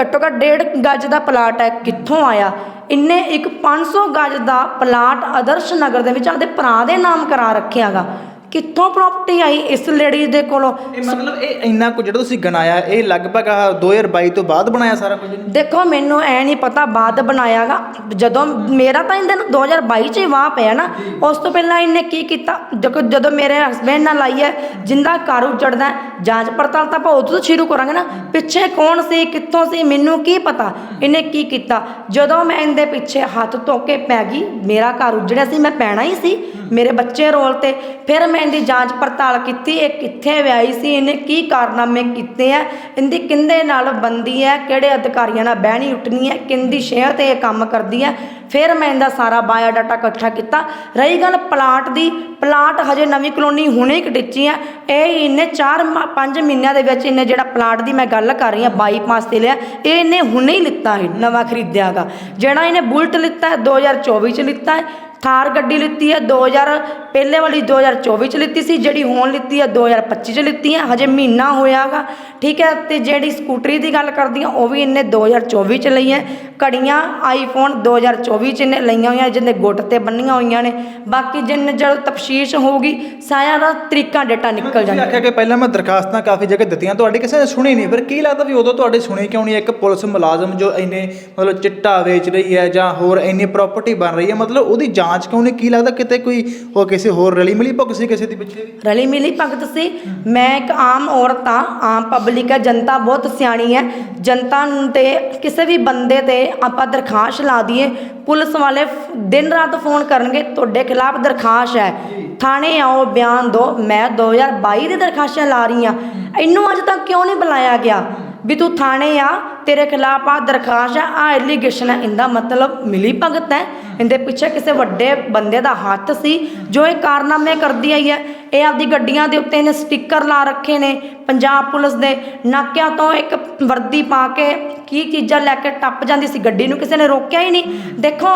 Speaker 1: ਘੱਟੋ ਘੱਟ ਡੇਢ ਗਜ ਦਾ ਪਲਾਟ ਹੈ, ਕਿੱਥੋਂ ਆਇਆ? ਇੰਨੇ ਇੱਕ ਪੰਜ ਸੌ ਗਜ ਦਾ ਪਲਾਟ ਆਦਰਸ਼ ਨਗਰ ਦੇ ਵਿੱਚ ਆਪਦੇ ਭਰਾ ਦੇ ਨਾਮ ਕਰਾ ਰੱਖਿਆ ਗਾ ਕਿੱਥੋਂ ਪ੍ਰਾਪਰਟੀ ਆਈ ਇਸ ਲੇਡੀ ਦੇ ਕੋਲੋਂ?
Speaker 2: ਇਹ ਮਤਲਬ ਇਹ ਇੰਨਾ ਕੁ ਜਿਹੜਾ ਤੁਸੀਂ ਗਣਾਇਆ ਇਹ ਲਗਭਗ ਆਹ 2022 ਤੋਂ ਬਾਅਦ ਬਣਾਇਆ ਸਾਰਾ ਕੁਝ?
Speaker 1: ਦੇਖੋ ਮੈਨੂੰ ਐ ਨਹੀਂ ਪਤਾ ਬਾਅਦ ਬਣਾਇਆਗਾ। ਜਦੋਂ ਮੇਰਾ ਤਾਂ ਇਹਦੇ ਨਾਲ 2022 ਚ ਹੀ ਵਾਹ ਪਿਆ ਨਾ ਉਸ ਤੋਂ ਪਹਿਲਾਂ ਇਹਨੇ ਕੀ ਕੀਤਾ? ਦੇਖੋ ਜਦੋਂ ਮੇਰੇ ਹਸਬੰਡ ਨਾਲ ਆਈ ਹੈ ਜਿੰਦਾ ਘਰ ਉਜੜਦਾ ਜਾਂਚ ਪੜਤਾਲ ਤਾਂ ਆਪਾਂ ਉਦੋਂ ਤੋਂ ਸ਼ੁਰੂ ਕਰਾਂਗੇ ਨਾ। ਪਿੱਛੇ ਕੌਣ ਸੀ ਕਿੱਥੋਂ ਸੀ ਮੈਨੂੰ ਕੀ ਪਤਾ? ਇਹਨੇ ਕੀ ਕੀਤਾ? ਜਦੋਂ ਮੈਂ ਇਹਦੇ ਪਿੱਛੇ ਹੱਥ ਧੋ ਕੇ ਪੈ ਗਈ ਮੇਰਾ ਘਰ ਉਜੜਿਆ ਸੀ ਮੈਂ ਪੈਣਾ ਹੀ ਸੀ। ਮੇਰੇ ਬੱਚੇ ਰੋਲ ਤੇ ਫਿਰ ਮੈਂ ਇਹਦੀ ਜਾਂਚ ਪੜਤਾਲ ਕੀਤੀ, ਇਹ ਕਿੱਥੇ ਵਿਆਹੀ ਸੀ, ਇਹਨੇ ਕੀ ਕਾਰਨਾਮੇ ਕੀਤੇ ਆ, ਇਹਦੀ ਕਿੰਦੇ ਨਾਲ ਬੰਦੀ ਹੈ ਕਿਹੜੇ ਅਧਿਕਾਰੀਆਂ ਨਾਲ ਬਹਿਣੀ ਉੱਠਣੀ ਹੈ ਕਿੰਦੀ ਸ਼ਹਿਰ ਤੇ ਇਹ ਕੰਮ ਕਰਦੀ ਹੈ ਫਿਰ ਮੈਂ ਇਹਦਾ ਸਾਰਾ ਬਾਇਓ ਡਾਟਾ ਇਕੱਠਾ ਕੀਤਾ। ਰਹੀ ਗੱਲ ਪਲਾਟ ਦੀ, ਪਲਾਟ ਹਜੇ ਨਵੀਂ ਕਲੋਨੀ ਹੁਣੇ ਹੀ ਕਟਿੱਚੀ ਆ। ਇਹ ਇਹਨੇ 4 5 ਮਹੀਨਿਆਂ ਦੇ ਵਿੱਚ ਇਹਨੇ ਜਿਹੜਾ ਪਲਾਟ ਦੀ ਮੈਂ ਗੱਲ ਕਰ ਰਹੀ ਹਾਂ ਬਾਈਪਾਸ ਤੇ ਲਿਆ, ਇਹ ਇਹਨੇ ਹੁਣੇ ਹੀ ਲਿੱਤਾ ਹੈ ਨਵਾਂ ਖਰੀਦਿਆਗਾ। ਜਿਹੜਾ ਇਹਨੇ ਬੁਲਟ ਲਿੱਤਾ ਹੈ 2024 ਚ ਲਿੱਤਾ ਹੈ ਥਾਰ ਗੱਡੀ ਲਿੱਤੀ ਹੈ 2000 ਪਹਿਲੇ ਵਾਲੀ 2024 ਚ ਲਿੱਤੀ ਸੀ ਜਿਹੜੀ ਹੁਣ ਲਿੱਤੀ ਹੈ 2025 ਚ ਲਿੱਤੀ ਹੈ ਹਜੇ ਮਹੀਨਾ ਹੋਇਆਗਾ ਠੀਕ ਹੈ ਤੇ ਜਿਹੜੀ ਸਕੂਟਰੀ ਦੀ ਗੱਲ ਕਰਦੀ ਹਾਂ ਉਹ ਵੀ ਇਹਨੇ 2024 ਚ ਲਈ ਹੈ। ਘੜੀਆਂ ਆਈਫੋਨ 2024 ਚ ਇਹਨੇ ਲਈਆਂ ਹੋਈਆਂ ਜਿਹਦੇ ਗੁੱਟ ਤੇ ਬੰਨੀਆਂ ਹੋਈਆਂ ਨੇ। ਬਾਕੀ ਜਿੰਨ ਜਦੋਂ ਤਫਸ਼ੀਸ਼ ਹੋਊਗੀ ਸਾਰਾ ਦਾ ਤਰੀਕਾ ਡੇਟਾ ਨਿਕਲ
Speaker 2: ਤੁਸੀਂ
Speaker 1: ਜਾਣਾ
Speaker 2: ਆਖਿਆ ਕਿ ਪਹਿਲਾਂ ਮੈਂ ਦਰਖਾਸਤਾਂ ਕਾਫੀ ਜਗ੍ਹਾ ਦਿੱਤੀਆਂ ਤੁਹਾਡੀ ਕਿਸੇ ਨੇ ਸੁਣੀ ਨਹੀਂ ਫਿਰ ਕੀ ਲੱਗਦਾ ਵੀ ਉਦੋਂ ਤੁਹਾਡੀ ਸੁਣੀ ਕਿਉਂ ਨਹੀਂ? ਇੱਕ ਪੁਲਿਸ ਮੁਲਾਜ਼ਮ ਜੋ ਇੰਨੇ ਮਤਲਬ ਚਿੱਟਾ ਵੇਚ ਰਹੀ ਹੈ ਜਾਂ ਹੋਰ ਇੰਨੀ ਪ੍ਰਾਪਰਟੀ ਬਣ ਰਹੀ ਹੈ ਮਤਲਬ ਉਹਦੀ ਜਾਂਚ ਕਿਉਂ ਨਹੀਂ ਕੀ ਲੱਗਦਾ ਕਿਤੇ ਕੋਈ ਹੋ ਕਿਸੇ ਹੋਰ ਰਲੀ ਮਿਲੀ ਭੁੱਖ ਸੀ ਕਿਸੇ ਦੀ ਪਿੱਛੇ ਵੀ
Speaker 1: ਰਲੀ ਮਿਲੀ ਭਗਤ ਸੀ ਮੈਂ ਇੱਕ ਆਮ ਔਰਤ ਹਾਂ ਆਮ ਪਬਲਿਕ ਹੈ ਜਨਤਾ ਬਹੁਤ ਸਿਆਣੀ ਹੈ ਜਨਤਾ ਨੂੰ ਤੇ ਕਿਸੇ ਵੀ ਬੰਦੇ ਤੇ ਆਪਾਂ ਦਰਖਾਸਤ ਲਾ ਦਈਏ ਪੁਲਿਸ ਵਾਲੇ ਦਿਨ ਰਾਤ ਫੋਨ ਕਰਨਗੇ ਤੁਹਾਡੇ ਖਿਲਾਫ ਦਰਖਾਸਤ ਹੈ ਥਾਣੇ ਆਓ ਬਿਆਨ ਦਿਓ ਮੈਂ 2022 ਦੀ ਦਰਖਾਸਤਾਂ ਲਾ ਰਹੀ ਹਾਂ ਇਹਨੂੰ ਅੱਜ ਤੱਕ ਕਿਉਂ ਨਹੀਂ ਬੁਲਾਇਆ ਗਿਆ ਵੀ ਤੂੰ ਥਾਣੇ ਆ, ਤੇਰੇ ਖਿਲਾਫ ਆ, ਦਰਖਾਸਤ ਆ ਆ ਐਲੀਗੇਸ਼ਨ ਹੈ ਇਹਦਾ ਮਤਲਬ ਮਿਲੀ ਭਗਤ ਹੈ। ਇਹਦੇ ਪਿੱਛੇ ਕਿਸੇ ਵੱਡੇ ਬੰਦੇ ਦਾ ਹੱਥ ਸੀ, ਜੋ ਇਹ ਕਾਰਨਾਮੇ ਕਰਦੀ ਆਈ ਹੈ। ਇਹ ਆਪਦੀ ਗੱਡੀਆਂ ਦੇ ਉੱਤੇ ਇਹਨੇ ਸਟicker ਲਾ ਰੱਖੇ ਨੇ, ਪੰਜਾਬ ਪੁਲਿਸ ਦੇ। ਨਾਕਿਆਂ ਤੋਂ ਇੱਕ ਵਰਦੀ ਪਾ ਕੇ ਕੀ ਚੀਜ਼ਾਂ ਲੈ ਕੇ ਟੱਪ ਜਾਂਦੀ ਸੀ, ਗੱਡੀ ਨੂੰ ਕਿਸੇ ਨੇ ਰੋਕਿਆ ਹੀ ਨਹੀਂ। ਦੇਖੋ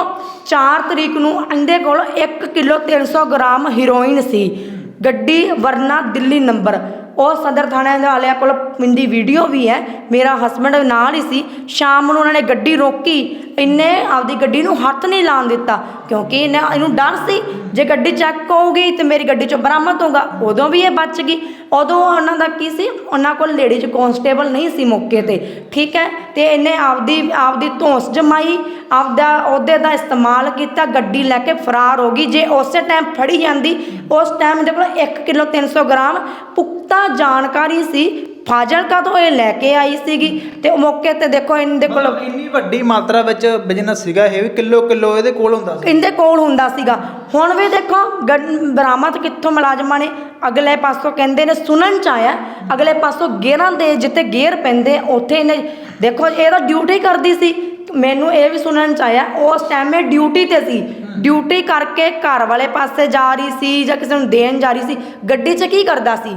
Speaker 1: 4 ਤਰੀਕ ਨੂੰ ਇਹਦੇ ਕੋਲ 1 ਕਿਲੋ 300 ਗ੍ਰਾਮ ਹੀਰੋਇਨ ਸੀ। ਗੱਡੀ ਵਰਨਾ ਦਿੱਲੀ ਨੰਬਰ। ਉਹ ਸਦਰ ਥਾਣੇ ਦੇ ਵਾਲਿਆਂ ਕੋਲ ਮਿੰਦੀ ਵੀਡੀਓ ਵੀ ਹੈ। ਮੇਰਾ ਹਸਬੰਡ ਨਾਲ ਹੀ ਸੀ। ਸ਼ਾਮ ਨੂੰ ਉਹਨਾਂ ਨੇ ਗੱਡੀ ਰੋਕੀ। ਇਹਨੇ ਆਪਦੀ ਗੱਡੀ ਨੂੰ ਹੱਥ ਨਹੀਂ ਲਾਉਣ ਦਿੱਤਾ। ਕਿਉਂਕਿ ਇਹਨੇ ਇਹਨੂੰ ਡਰ ਸੀ। ਜੇ ਗੱਡੀ ਚੈੱਕ ਹੋਊਗੀ ਤੇ ਮੇਰੀ ਗੱਡੀ ਚੋਂ ਬਰਾਮਦ ਹੋਊਗਾ। ਉਦੋਂ ਵੀ ਇਹ ਬਚ ਗਈ। ਉਦੋਂ ਉਹਨਾਂ ਦਾ ਕੀ ਸੀ? ਉਹਨਾਂ ਕੋਲ ਲੇਡੀਜ਼ ਕਨਸਟੇਬਲ ਨਹੀਂ ਸੀ ਮੌਕੇ ਤੇ। ਠੀਕ ਹੈ? ਤੇ ਇਹਨੇ ਆਪਦੀ ਆਪਦੀ ਧੌਂਸ ਜਮਾਈ। ਆਪਦਾ ਉਹਦੇ ਦਾ ਇਸਤੇਮਾਲ ਕੀਤਾ। ਗੱਡੀ ਲੈ ਕੇ ਫਰਾਰ ਹੋ ਗਈ। ਜੇ ਉਸੇ ਟਾਈਮ ਫੜੀ ਜਾਂਦੀ, ਉਸ ਟਾਈਮ ਇਹਦੇ ਕੋਲ 1 ਕਿਲੋ 300 ਗ੍ਰਾਮ ਪੁਖਤਾ ਜਾਣਕਾਰੀ ਸੀ ਫਾਜ਼ਿਲਕਾ ਤੋਂ ਇਹ ਲੈ ਕੇ ਆਈ ਸੀਗੀ। ਤੇ ਉਹ ਮੌਕੇ ਤੇ ਦੇਖੋ ਇਹਦੇ ਕੋਲ
Speaker 2: ਮਤਲਬ ਇੰਨੀ ਵੱਡੀ ਮਾਤਰਾ ਵਿੱਚ ਬਿਜ਼ਨਸ ਸੀਗਾ ਇਹ ਵੀ ਕਿਲੋ ਕਿਲੋ ਇਹਦੇ ਕੋਲ ਹੁੰਦਾ ਸੀ?
Speaker 1: ਇਹਦੇ ਕੋਲ ਹੁੰਦਾ ਸੀਗਾ। ਹੁਣ ਵੀ ਦੇਖੋ ਗੱਡ- ਬਰਾਮਦ ਕਿੱਥੋਂ ਮੁਲਾਜ਼ਮਾਂ ਨੇ? ਅਗਲੇ ਪਾਸੋਂ ਕਹਿੰਦੇ ਨੇ ਸੁਣਨ ਚ ਆਇਆ। ਅਗਲੇ ਪਾਸੋਂ ਗੇਰਾਂ ਦੇ ਜਿੱਥੇ ਗੇਰ ਪੈਂਦੇ ਉੱਥੇ ਇਹਨੇ ਦੇਖੋ ਇਹ ਤਾਂ ਡਿਊਟੀ ਕਰਦੀ ਸੀ। ਮੈਨੂੰ ਇਹ ਵੀ ਸੁਣਨ ਚ ਆਇਆ ਉਸ ਟਾਈਮ ਇਹ ਡਿਊਟੀ ਤੇ ਸੀ। ਡਿਊਟੀ ਕਰਕੇ ਘਰ ਵਾਲੇ ਪਾਸੇ ਜਾ ਰਹੀ ਸੀ ਜਾਂ ਕਿਸੇ ਨੂੰ ਦੇਣ ਜਾ ਰਹੀ ਸੀ। ਗੱਡੀ 'ਚ ਕੀ ਕਰਦਾ ਸੀ?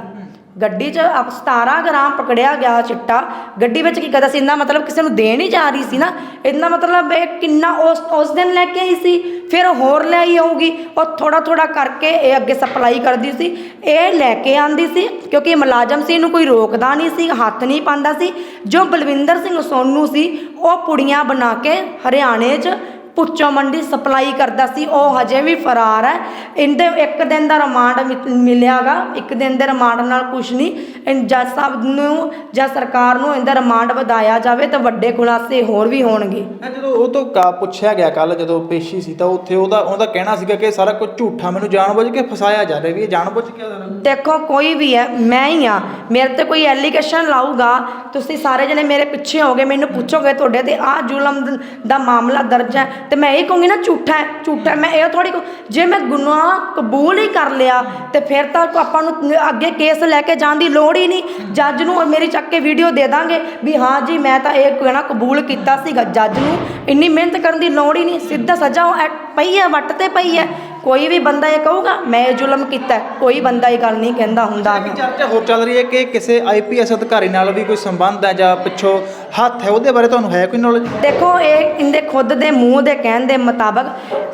Speaker 1: ਗੱਡੀ 'ਚ ਅਪ- 17 ਗ੍ਰਾਮ ਪਕੜਿਆ ਗਿਆ ਚਿੱਟਾ। ਗੱਡੀ ਵਿੱਚ ਕੀ ਕਰਦਾ ਸੀ? ਇੰਨਾ ਮਤਲਬ ਕਿਸੇ ਨੂੰ ਦੇਣ ਹੀ ਜਾ ਰਹੀ ਸੀ ਨਾ। ਇੰਨਾ ਮਤਲਬ ਇਹ ਕਿੰਨਾ ਉਸ ਉਸ ਦਿਨ ਲੈ ਕੇ ਆਈ ਸੀ, ਫਿਰ ਹੋਰ ਲੈ ਆਈ ਆਊਗੀ ਉਹ ਥੋੜਾ ਥੋੜਾ ਕਰਕੇ ਇਹ ਅੱਗੇ ਸਪਲਾਈ ਕਰਦੀ ਸੀ। ਇਹ ਲੈ ਕੇ ਆਂਦੀ ਸੀ, ਕਿਉਂਕਿ ਇਹ ਮੁਲਾਜ਼ਮ ਸੀ, ਇਹਨੂੰ ਕੋਈ ਰੋਕਦਾ ਨਹੀਂ ਸੀ, ਹੱਥ ਨਹੀਂ ਪਾਉਂਦਾ ਸੀ। ਜੋ ਬਲਵਿੰਦਰ ਸਿੰਘ ਸੋਨੂ ਸੀ, ਉਹ ਪੁੜੀਆਂ ਬਣਾ ਕੇ ਹਰਿਆਣੇ 'ਚ ਪੁੱਚੋ ਮੰਡੀ ਸਪਲਾਈ ਕਰਦਾ ਸੀ ਉਹ ਹਜੇ ਵੀ ਫਰਾਰ ਹੈ। ਇਹਦੇ ਇੱਕ ਦਿਨ ਦਾ ਰਿਮਾਂਡ ਮਿਲਿਆਗਾ ਇੱਕ ਦਿਨ ਦੇ ਰਿਮਾਂਡ ਨਾਲ ਕੁਝ ਨਹੀਂ। ਜੱਜ ਸਾਹਿਬ ਨੂੰ ਜਾਂ ਸਰਕਾਰ ਨੂੰ ਇਹਦਾ ਰਿਮਾਂਡ ਵਧਾਇਆ ਜਾਵੇ ਤਾਂ ਵੱਡੇ ਖੁਲਾਸੇ ਹੋਰ ਵੀ ਹੋਣਗੇ।
Speaker 2: ਜਦੋਂ ਉਹ ਤੋਂ ਕਾ ਪੁੱਛਿਆ ਗਿਆ ਕੱਲ ਜਦੋਂ ਪੇਸ਼ੀ ਸੀ ਤਾਂ ਉੱਥੇ ਉਹਦਾ ਉਹਦਾ ਕਹਿਣਾ ਸੀਗਾ ਕਿ ਸਾਰਾ ਕੁਝ ਝੂਠਾ ਮੈਨੂੰ ਜਾਣਬੁੱਝ ਕੇ ਫਸਾਇਆ ਜਾ ਰਿਹਾ ਵੀ ਇਹ ਜਾਣਬੁੱਝ ਕੇ
Speaker 1: ਦੇਖੋ ਕੋਈ ਵੀ ਹੈ ਮੈਂ ਹੀ ਆ ਮੇਰੇ ਤੇ ਕੋਈ ਐਲੀਗੇਸ਼ਨ ਲਾਊਗਾ। ਤੁਸੀਂ ਸਾਰੇ ਜਣੇ ਮੇਰੇ ਪਿੱਛੇ ਹੋਗੇ ਮੈਨੂੰ ਪੁੱਛੋਗੇ ਤੁਹਾਡੇ ਤੇ ਆਹ ਜ਼ੁਲਮ ਦਾ ਮਾਮਲਾ ਦਰਜ ਹੈ। ਤੇ ਮੈਂ ਇਹ ਕਹੂੰਗੀ ਨਾ, ਝੂਠਾ ਹੈ ਝੂਠਾ ਹੈ। ਮੈਂ ਇਹ ਥੋੜੀ ਜੇ ਮੈਂ ਗੁਨਾਹ ਕਬੂਲ ਹੀ ਕਰ ਲਿਆ, ਤੇ ਫਿਰ ਤਾਂ ਆਪਾਂ ਨੂੰ ਅੱਗੇ ਕੇਸ ਲੈ ਕੇ ਜਾਣ ਦੀ ਲੋੜ ਹੀ ਨਹੀਂ। ਜੱਜ ਨੂੰ ਮੇਰੀ ਚੱਕ ਕੇ ਵੀਡੀਓ ਦੇ ਦਾਂਗੇ ਵੀ ਹਾਂ ਜੀ, ਮੈਂ ਤਾਂ ਇਹ ਕਹਿਣਾ ਕਬੂਲ ਕੀਤਾ ਸੀਗਾ ਜੱਜ ਨੂੰ। ਇੰਨੀ ਮਿਹਨਤ ਕਰਨ ਦੀ ਲੋੜ ਹੀ ਨਹੀਂ, ਸਿੱਧਾ ਸਜ਼ਾ ਉਹ ਐ- ਪਈ ਹੈ, ਵੱਟ ਤੇ ਪਈ ਹੈ। ਕੋਈ ਵੀ ਬੰਦਾ ਇਹ ਕਹੂਗਾ, ਮੈਂ ਇਹ ਜ਼ੁਲਮ ਕੀਤਾ ਹੈ। ਕੋਈ ਬੰਦਾ ਇਹ ਗੱਲ ਨਹੀਂ ਕਹਿੰਦਾ ਹੁੰਦਾ।
Speaker 2: ਇੱਕ ਚਰਚਾ ਹੋਰ ਚੱਲ ਰਹੀ ਹੈ ਕਿ ਕਿਸੇ ਆਈਪੀਐਸ ਅਧਿਕਾਰੀ ਨਾਲ ਵੀ ਕੋਈ ਸੰਬੰਧ ਹੈ ਜਾਂ ਪਿੱਛੋਂ ਹੱਥ ਹੈ, ਉਹਦੇ ਬਾਰੇ ਤੁਹਾਨੂੰ ਹੈ ਕੋਈ ਨੌਲੇਜ
Speaker 1: ਦੇਖੋ, ਇਹ ਇਹਦੇ ਖੁਦ ਦੇ ਮੂੰਹ ਦੇ ਕਹਿਣ ਦੇ ਮੁਤਾਬਕ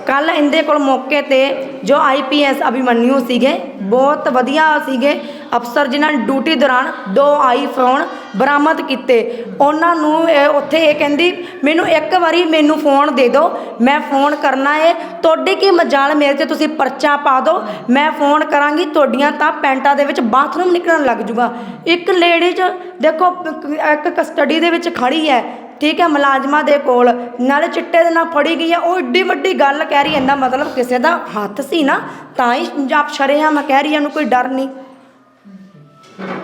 Speaker 1: ਕੱਲ ਇਹਦੇ ਕੋਲ ਮੌਕੇ ਤੇ ਜੋ ਆਈਪੀਐਸ ਅਭਿਮਨਿਊ ਸੀਗੇ, ਬਹੁਤ ਵਧੀਆ ਸੀਗੇ। ਅਫਸਰ ਜਿਨ੍ਹਾਂ ਨੇ ਡਿਊਟੀ ਦੌਰਾਨ ਦੋ ਆਈਫੋਨ ਬਰਾਮਦ ਕੀਤੇ। ਉਹਨਾਂ ਨੂੰ, ਇਹ ਉੱਥੇ ਇਹ ਕਹਿੰਦੀ, ਮੈਨੂੰ ਇੱਕ ਵਾਰੀ ਮੈਨੂੰ ਫੋਨ ਦੇ ਦਿਓ, ਮੈਂ ਫੋਨ ਕਰਨਾ ਹੈ ਤੁਹਾਡੇ ਕੀ ਮਜਾਲ ਮੇਰੇ ਤੇ ਤੁਸੀਂ ਪਰਚਾ ਪਾ ਦਿਓ। ਮੈਂ ਫੋਨ ਕਰਾਂਗੀ, ਤੁਹਾਡੀਆਂ ਤਾਂ ਪੈਂਟਾਂ ਦੇ ਵਿੱਚ ਬਾਥਰੂਮ ਨਿਕਲਣ ਲੱਗ ਜੂਗਾ। ਇੱਕ ਲੇਡੀਜ਼, ਦੇਖੋ, ਇੱਕ ਕਸਟਡੀ ਦੇ ਵਿੱਚ ਖੜੀ ਹੈ। ਠੀਕ ਹੈ, ਮੁਲਾਜ਼ਮਾਂ ਦੇ ਕੋਲ। ਨਾਲੇ ਚਿੱਟੇ ਦੇ ਨਾਲ ਫੜੀ ਗਈ ਹੈ। ਉਹ ਏਡੀ ਵੱਡੀ ਗੱਲ ਕਹਿ ਰਹੀ ਹੈ। ਇਹਦਾ ਮਤਲਬ ਕਿਸੇ ਦਾ ਹੱਥ ਸੀ ਨਾ, ਤਾਂ ਹੀ ਆਪ ਸ਼ਰੇਆਮ ਕਹਿ ਰਹੀ ਹੈ। ਉਹਨੂੰ ਕੋਈ ਡਰ ਨਹੀਂ।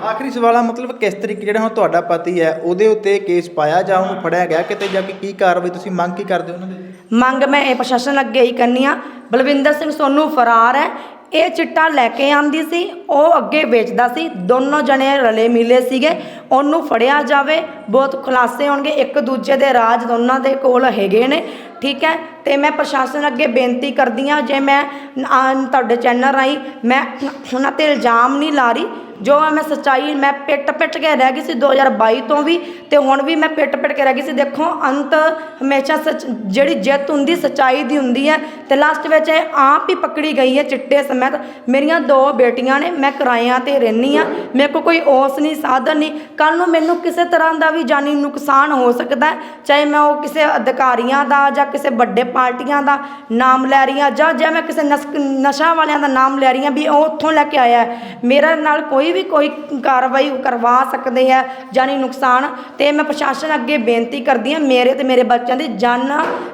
Speaker 2: ਆਖਰੀ ਸਵਾਲ ਆ, ਮਤਲਬ ਕਿਸ ਤਰੀਕੇ ਜਿਹੜਾ ਹੁਣ ਤੁਹਾਡਾ ਪਤੀ ਹੈ, ਉਹਦੇ ਉੱਤੇ ਕੇਸ ਪਾਇਆ ਜਾਂ ਉਹਨੂੰ ਫੜਿਆ ਗਿਆ ਕਿਤੇ ਜਾ ਕੇ ਕੀ ਕਾਰਵਾਈ ਤੁਸੀਂ ਮੰਗ ਕੀ ਕਰਦੇ ਹੋ ਉਹਨਾਂ ਦੇ?
Speaker 1: ਮੰਗ ਮੈਂ ਇਹ ਪ੍ਰਸ਼ਾਸਨ ਅੱਗੇ ਹੀ ਕਰਨੀ ਆ। ਬਲਵਿੰਦਰ ਸਿੰਘ ਸੋਨੂੰ ਫਰਾਰ ਹੈ। ਇਹ ਚਿੱਟਾ ਲੈ ਕੇ ਆਂਦੀ ਸੀ, ਉਹ ਅੱਗੇ ਵੇਚਦਾ ਸੀ। ਦੋਨੋਂ ਜਣੇ ਰਲੇ ਮਿਲੇ ਸੀਗੇ। ਉਹਨੂੰ ਫੜਿਆ ਜਾਵੇ। ਬਹੁਤ ਖੁਲਾਸੇ ਹੋਣਗੇ। ਇੱਕ ਦੂਜੇ ਦੇ ਰਾਜ ਦੋਨਾਂ ਦੇ ਕੋਲ ਹੈਗੇ ਨੇ। ਠੀਕ ਹੈ? ਤੇ ਮੈਂ ਪ੍ਰਸ਼ਾਸਨ ਅੱਗੇ ਬੇਨਤੀ ਕਰਦੀ ਹਾਂ, ਜੇ ਮੈਂ ਤੁਹਾਡੇ ਚੈਨਲ ਰਾਹੀਂ ਮੈਂ ਉਹਨਾਂ ਤੇ ਇਲਜ਼ਾਮ ਨਹੀਂ ਲਾ ਰਹੀ, ਜੋ ਮੈਂ ਸੱਚਾਈ, ਮੈਂ ਪਿੱਟ ਪਿੱਟ ਕੇ ਰਹਿ ਗਈ ਸੀ 2022 ਤੋਂ ਵੀ, ਤੇ ਹੁਣ ਵੀ ਮੈਂ ਪਿੱਟ ਪਿੱਟ ਕੇ ਰਹਿ ਗਈ ਸੀ। ਦੇਖੋ, ਅੰਤ ਹਮੇਸ਼ਾ ਸੱਚ, ਜਿਹੜੀ ਜਿੱਤ ਹੁੰਦੀ, ਸੱਚਾਈ ਦੀ ਹੁੰਦੀ ਹੈ। ਤੇ ਲਾਸਟ ਵਿੱਚ ਇਹ ਆਪ ਹੀ ਪਕੜੀ ਗਈ ਹੈ ਚਿੱਟੇ ਸਮੇਂ ਮੇਰੀਆਂ ਦੋ ਬੇਟੀਆਂ ਨੇ, ਮੈਂ ਕਿਰਾਇਆਂ ਤੇ ਰਹਿੰਦੀ ਆ ਮੇਰੇ ਕੋਲ ਕੋਈ ਔਸ ਨਹੀਂ, ਸਾਧਨ ਨਹੀਂ। ਕੱਲ ਨੂੰ ਮੈਨੂੰ ਕਿਸੇ ਤਰ੍ਹਾਂ ਦਾ ਵੀ ਜਾਨੀ ਨੁਕਸਾਨ ਹੋ ਸਕਦਾ ਚਾਹੇ ਮੈਂ ਉਹ ਕਿਸੇ ਅਧਿਕਾਰੀਆਂ ਦਾ ਜਾਂ ਕਿਸੇ ਵੱਡੇ ਪਾਰਟੀਆਂ ਦਾ ਨਾਮ ਲੈ ਰਹੀ ਹਾਂ ਜਾਂ ਜੇ ਮੈਂ ਕਿਸੇ ਨਸ- ਵਾਲਿਆਂ ਦਾ ਨਾਮ ਲੈ ਰਹੀ ਹਾਂ ਵੀ ਉਹ ਉੱਥੋਂ ਲੈ ਕੇ ਆਇਆ। ਮੇਰੇ ਨਾਲ ਕੋਈ ਵੀ ਕੋਈ ਕਾਰਵਾਈ ਕਰਵਾ ਸਕਦੇ ਹੈ ਜਾਨੀ ਨੁਕਸਾਨ ਤੇ ਮੈਂ ਪ੍ਰਸ਼ਾਸਨ ਅੱਗੇ ਬੇਨਤੀ ਕਰਦੀ ਹਾਂ ਮੇਰੇ ਤੇ ਮੇਰੇ ਬੱਚਿਆਂ ਦੀ ਜਾਨ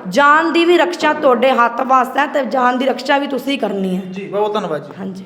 Speaker 1: ਜਾਨ ਦੀ ਵੀ ਰੱਖਿਆ ਤੁਹਾਡੇ ਹੱਥ ਵਾਸਤੇ ਤੇ ਜਾਨ ਦੀ ਰੱਖਿਆ ਵੀ ਤੁਸੀਂ ਕਰਨੀ ਹੈ।
Speaker 2: ਜੀ ਬਹੁਤ ਧੰਨਵਾਦ ਜੀ।
Speaker 1: ਹਾਂਜੀ।